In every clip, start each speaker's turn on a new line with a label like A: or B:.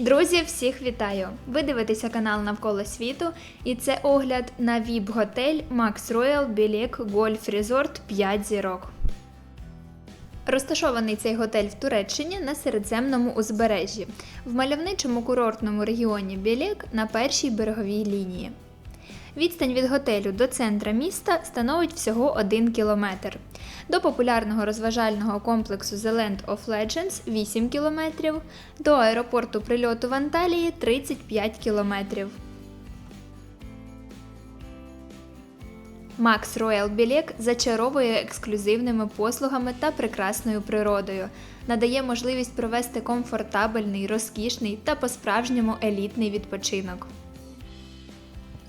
A: Друзі, всіх вітаю! Ви дивитеся канал Навколо світу, і це огляд на ВІП-готель Max Royal Білік Golf Resort 5 зірок. Розташований цей готель в Туреччині на Середземному узбережжі, в мальовничому курортному регіоні Білік на першій береговій лінії. Відстань від готелю до центра міста становить всього 1 кілометр. До популярного розважального комплексу The Land of Legends 8 кілометрів, до аеропорту прильоту в Анталії 35 кілометрів. Макс Роял Білек зачаровує ексклюзивними послугами та прекрасною природою, надає можливість провести комфортабельний, розкішний та по-справжньому елітний відпочинок.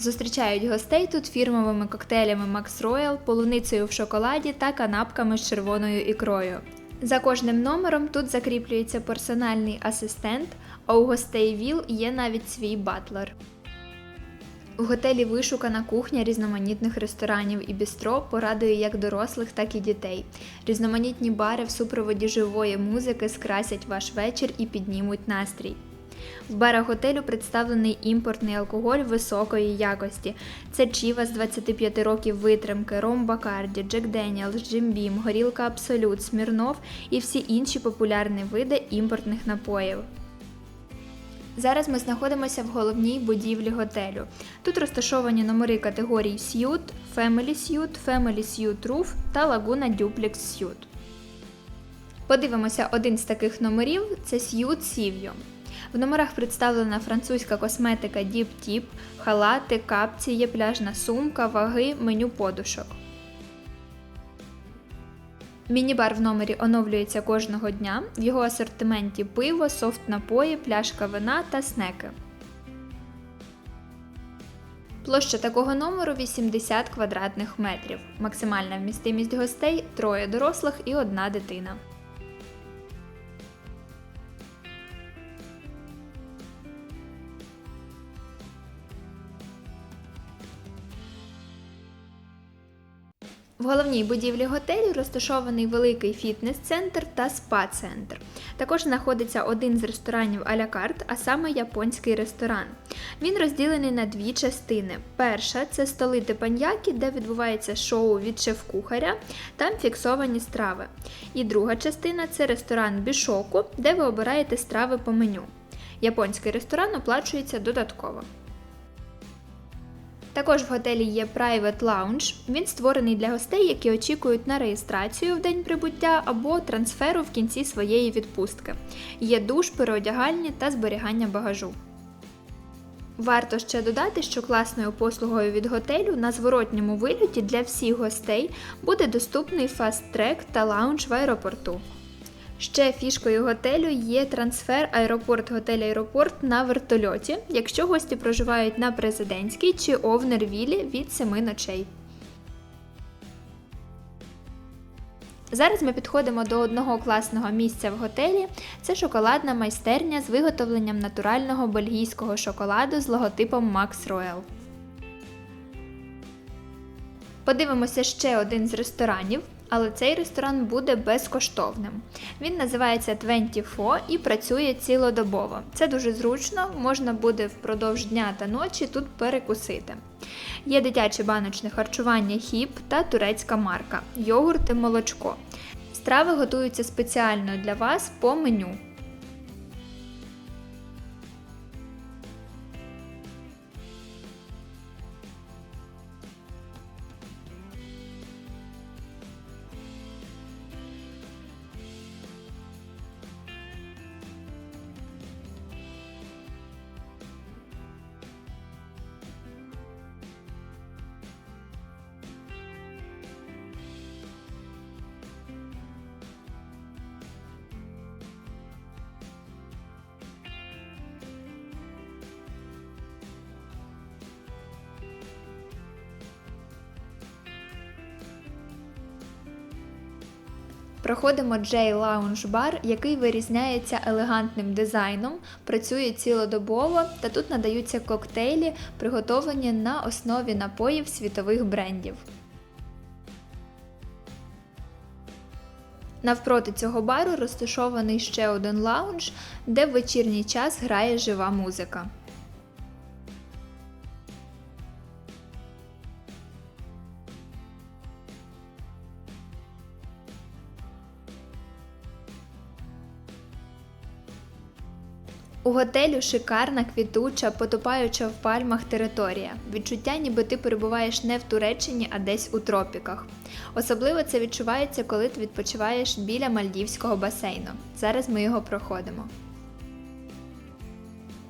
A: Зустрічають гостей тут фірмовими коктейлями Max Royal, полуницею в шоколаді та канапками з червоною ікрою. За кожним номером тут закріплюється персональний асистент, а у гостей ВІЛ є навіть свій батлер. У готелі вишукана кухня різноманітних ресторанів і бістро порадує як дорослих, так і дітей. Різноманітні бари в супроводі живої музики скрасять ваш вечір і піднімуть настрій. В барах готелю представлений імпортний алкоголь високої якості. Це Чіва з 25 років витримки, Ром Бакарді, Джек Деніелс, Джим Бім, Горілка Абсолют, Смірнов і всі інші популярні види імпортних напоїв. Зараз ми знаходимося в головній будівлі готелю. Тут розташовані номери категорій Suite, Family Suite, Family Suite Roof та Laguna Duplex Suite. Подивимося один з таких номерів це Suite Sivio. В номерах представлена французька косметика Deep Tip, халати, капці, є пляжна сумка, ваги, меню подушок. Міні-бар в номері оновлюється кожного дня. В його асортименті пиво, софт напої, пляшка вина та снеки. Площа такого номеру 80 квадратних метрів. Максимальна вмістимість гостей троє дорослих і одна дитина. В головній будівлі готелю розташований великий фітнес-центр та спа-центр. Також знаходиться один з ресторанів а-ля карт, а саме японський ресторан. Він розділений на дві частини. Перша це столи тепаньякі, де відбувається шоу від шеф-кухаря, там фіксовані страви. І друга частина це ресторан бішоку, де ви обираєте страви по меню. Японський ресторан оплачується додатково. Також в готелі є Private Lounge. Він створений для гостей, які очікують на реєстрацію в день прибуття або трансферу в кінці своєї відпустки. Є душ, переодягальні та зберігання багажу. Варто ще додати, що класною послугою від готелю на зворотньому вильоті для всіх гостей буде доступний фаст-трек та лаунж в аеропорту. Ще фішкою готелю є трансфер аеропорт готель аеропорт на вертольоті, якщо гості проживають на президентській чи овнер-вілі від 7 ночей. Зараз ми підходимо до одного класного місця в готелі. Це шоколадна майстерня з виготовленням натурального бельгійського шоколаду з логотипом Max Royal. Подивимося ще один з ресторанів але цей ресторан буде безкоштовним. Він називається 24 і працює цілодобово. Це дуже зручно, можна буде впродовж дня та ночі тут перекусити. Є дитяче баночне харчування хіп та турецька марка, йогурт і молочко. Страви готуються спеціально для вас по меню. Проходимо J Lounge Bar, який вирізняється елегантним дизайном, працює цілодобово та тут надаються коктейлі, приготовані на основі напоїв світових брендів. Навпроти цього бару розташований ще один лаунж, де в вечірній час грає жива музика. У готелю шикарна, квітуча, потопаюча в пальмах територія. Відчуття, ніби ти перебуваєш не в Туреччині, а десь у тропіках. Особливо це відчувається, коли ти відпочиваєш біля мальдівського басейну. Зараз ми його проходимо.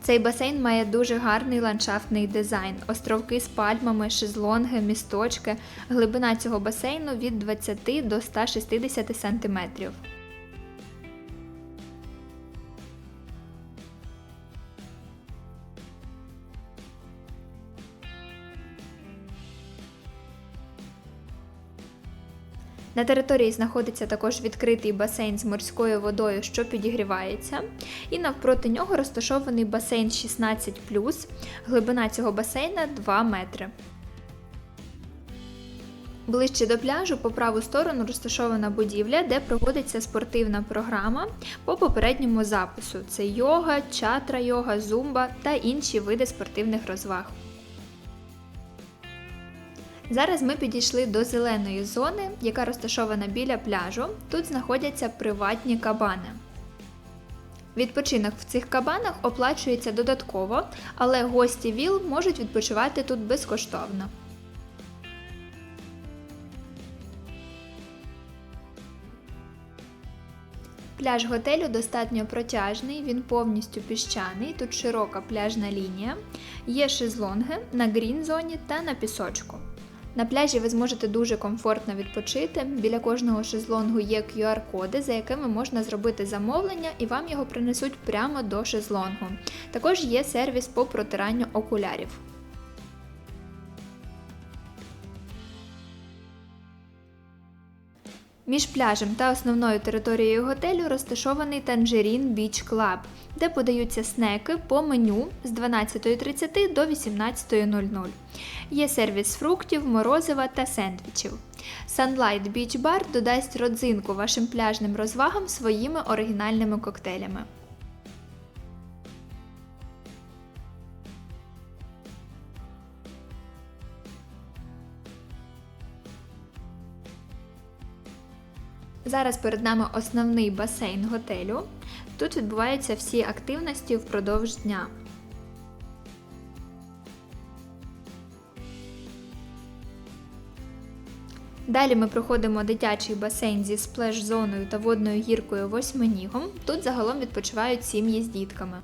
A: Цей басейн має дуже гарний ландшафтний дизайн, островки з пальмами, шезлонги, місточки. Глибина цього басейну від 20 до 160 см. На території знаходиться також відкритий басейн з морською водою, що підігрівається, і навпроти нього розташований басейн 16. Глибина цього басейна 2 метри. Ближче до пляжу по праву сторону розташована будівля, де проводиться спортивна програма по попередньому запису: це йога, чатра йога, зумба та інші види спортивних розваг. Зараз ми підійшли до зеленої зони, яка розташована біля пляжу. Тут знаходяться приватні кабани. Відпочинок в цих кабанах оплачується додатково, але гості ВІЛ можуть відпочивати тут безкоштовно. Пляж готелю достатньо протяжний, він повністю піщаний, тут широка пляжна лінія, є шезлонги на грін зоні та на пісочку. На пляжі ви зможете дуже комфортно відпочити. Біля кожного шезлонгу є QR-коди, за якими можна зробити замовлення, і вам його принесуть прямо до шезлонгу. Також є сервіс по протиранню окулярів. Між пляжем та основною територією готелю розташований Tangerine Beach Club, де подаються снеки по меню з 12.30 до 18.00. Є сервіс фруктів, морозива та сендвічів. Sunlight Beach Bar додасть родзинку вашим пляжним розвагам своїми оригінальними коктейлями. Зараз перед нами основний басейн готелю. Тут відбуваються всі активності впродовж дня. Далі ми проходимо дитячий басейн зі сплеш-зоною та водною гіркою восьминігом. Тут загалом відпочивають сім'ї з дітками.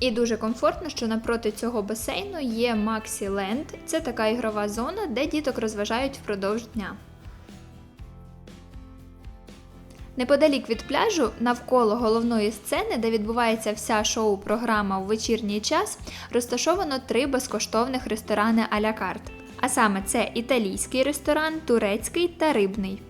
A: І дуже комфортно, що напроти цього басейну є Maxi Land. Це така ігрова зона, де діток розважають впродовж дня. Неподалік від пляжу, навколо головної сцени, де відбувається вся шоу-програма у вечірній час, розташовано три безкоштовних ресторани а-ля карт. А саме це італійський ресторан, турецький та рибний.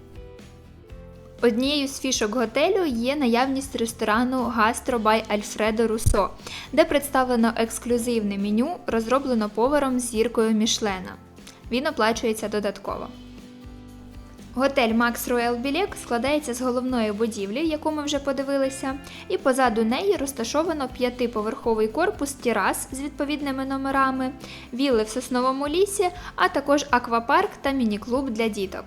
A: Однією з фішок готелю є наявність ресторану Gastro by Alfredo Russo, де представлено ексклюзивне меню, розроблено поваром з зіркою Мішлена. Він оплачується додатково. Готель Max Royal Білек складається з головної будівлі, яку ми вже подивилися, і позаду неї розташовано п'ятиповерховий корпус тірас з відповідними номерами, вілли в сосновому лісі, а також аквапарк та міні-клуб для діток.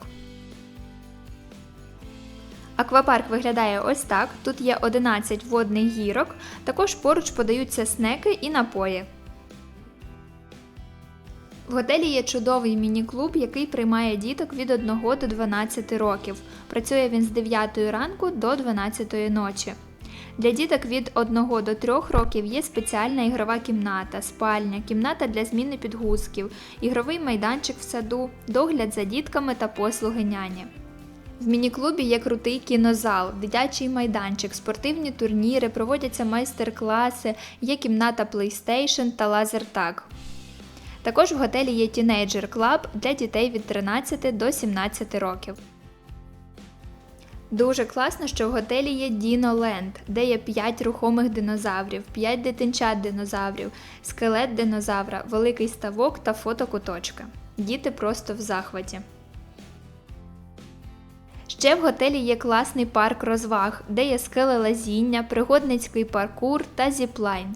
A: Аквапарк виглядає ось так: тут є 11 водних гірок, також поруч подаються снеки і напої. В готелі є чудовий міні-клуб, який приймає діток від 1 до 12 років. Працює він з 9 ранку до 12 ночі. Для діток від 1 до 3 років є спеціальна ігрова кімната, спальня, кімната для зміни підгузків, ігровий майданчик в саду, догляд за дітками та послуги няні. В міні-клубі є крутий кінозал, дитячий майданчик, спортивні турніри, проводяться майстер-класи, є кімната PlayStation та лазертаг. Також в готелі є Teenager Club для дітей від 13 до 17 років. Дуже класно, що в готелі є Dino де є 5 рухомих динозаврів, 5 дитинчат динозаврів, скелет динозавра, великий ставок та фотокуточки. Діти просто в захваті. Ще в готелі є класний парк розваг, де є скелелазіння, пригодницький паркур та зіплайн.